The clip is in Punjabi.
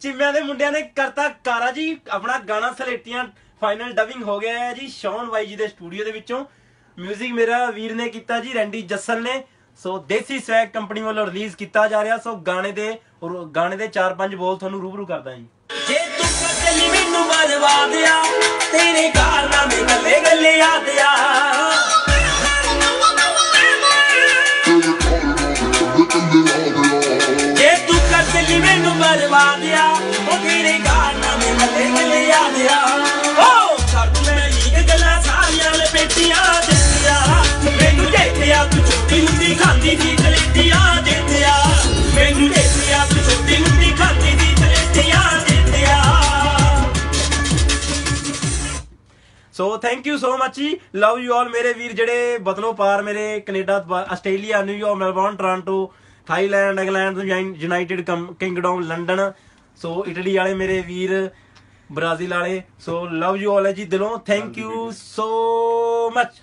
ਚਿੰਮਿਆਂ ਦੇ ਮੁੰਡਿਆਂ ਨੇ ਕਰਤਾ ਕਾਰਾ ਜੀ। ਆਪਣਾ ਗਾਣਾ ਸਲੇਟੀਆਂ ਫਾਈਨਲ ਡਬਿੰਗ ਹੋ ਗਿਆ ਹੈ ਜੀ, ਸ਼ੌਨ ਬਾਈ ਜੀ ਦੇ ਸਟੂਡੀਓ ਦੇ ਵਿੱਚੋਂ। 뮤직 ਮੇਰਾ ਵੀਰ ਨੇ ਕੀਤਾ ਜੀ, ਰੈਂਡੀ ਜੱਸਲ ਨੇ। ਸੋ ਦੇਸੀ ਸਵੈਗ ਕੰਪਨੀ ਵੱਲੋਂ ਰਿਲੀਜ਼ ਕੀਤਾ ਜਾ ਰਿਹਾ। ਸੋ ਗਾਣੇ ਦੇ ਗਾਣੇ ਦੇ 4-5 ਬੋਲ ਤੁਹਾਨੂੰ ਰੂਬਰੂ ਕਰਦਾ ਜੀ। ਜੇ ਤੂੰ ਕਤਲੀ ਮੈਨੂੰ ਬਰਬਾਦ ਆ ਤੇਰੇ ਕਾਰਨਾਮੇ ਗੱਲੇ ਗੱਲੇ ਯਾਦ ਮੈਨੂੰ ਬਰਬਾਦ ਉਹ ਤੇਰੇ ਕਾਰਨਾਮੇ ਗੱਲੇ ਗੱਲੇ ਯਾਦ ਆ ਓ ਛੱਡ ਮੈਂ ਇਹ ਗੱਲਾਂ ਸਾਰੀਆਂ ਲਪੇਟੀਆਂ ਦਿੱਤੀਆਂ ਮੈਨੂੰ ਦੇਖਿਆ ਤੂੰ ਛੋਟੀ ਹੁੰਦੀ ਖਾਂਦੀ ਸੀ ਜਲੇਟੀਆਂ ਦਿੱਤਿਆ ਮੈਨੂੰ ਦੇਖਿਆ ਤੂੰ ਛੋਟੀ ਹੁੰਦੀ ਖਾਂਦੀ ਸੀ ਜਲੇਟੀਆਂ so thank you so much ji. Love you all ਮੇਰੇ ਵੀਰ ਜਿਹੜੇ ਬਦਲੋ ਪਾਰ ਮੇਰੇ Canada Australia New York Melbourne Toronto Thailand, England United Kingdom, London. So Italy ਵਾਲੇ ਮੇਰੇ ਵੀਰ, ਬ੍ਰਾਜ਼ੀਲ ਵਾਲੇ। ਸੋ ਲਵ ਯੂ ਆਲ ਜੀ, ਦਿਲੋਂ ਥੈਂਕ ਯੂ ਸੋ ਮਚ